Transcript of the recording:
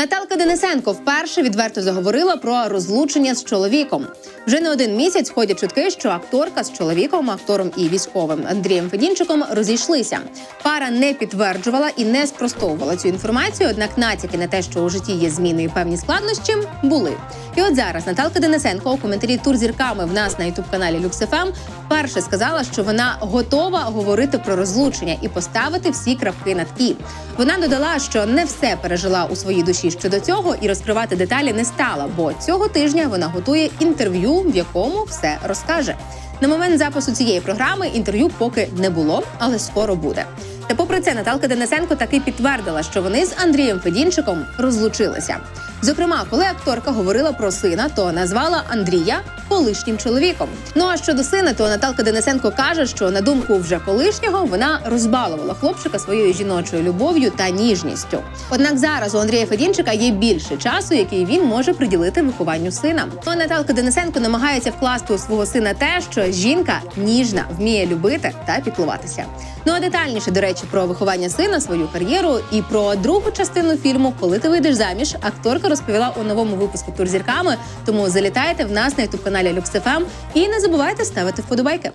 Наталка Денисенко вперше відверто заговорила про розлучення з чоловіком. Вже не один місяць ходять чутки, що акторка з чоловіком, актором і військовим Андрієм Федінчиком розійшлися. Пара не підтверджувала і не спростовувала цю інформацію. Однак натяки на те, що у житті є зміни і певні складнощі, були. І от зараз Наталка Денисенко у коментарі тур зірками в нас на ютуб каналі LuxFM вперше сказала, що вона готова говорити про розлучення і поставити всі крапки над і. Вона додала, що не все пережила у своїй душі щодо цього і розкривати деталі не стала, бо цього тижня вона готує інтерв'ю, в якому все розкаже. На момент запису цієї програми інтерв'ю поки не було, але скоро буде. Та попри це, Наталка Денисенко таки підтвердила, що вони з Андрієм Федінчиком розлучилися. Зокрема, коли акторка говорила про сина, то назвала Андрія колишнім чоловіком. Ну а щодо сина, то Наталка Денисенко каже, що на думку вже колишнього вона розбалувала хлопчика своєю жіночою любов'ю та ніжністю. Однак зараз у Андрія Федінчика є більше часу, який він може приділити вихованню сина. То Наталка Денисенко намагається вкласти у свого сина те, що жінка ніжна, вміє любити та піклуватися. Ну а детальніше, до речі, про виховання сина, свою кар'єру і про другу частину фільму Коли ти вийдеш заміж, акторка розповіла у новому випуску тур зірками. Тому залітайте в нас на ютуб каналі LuxFM і не забувайте ставити вподобайки.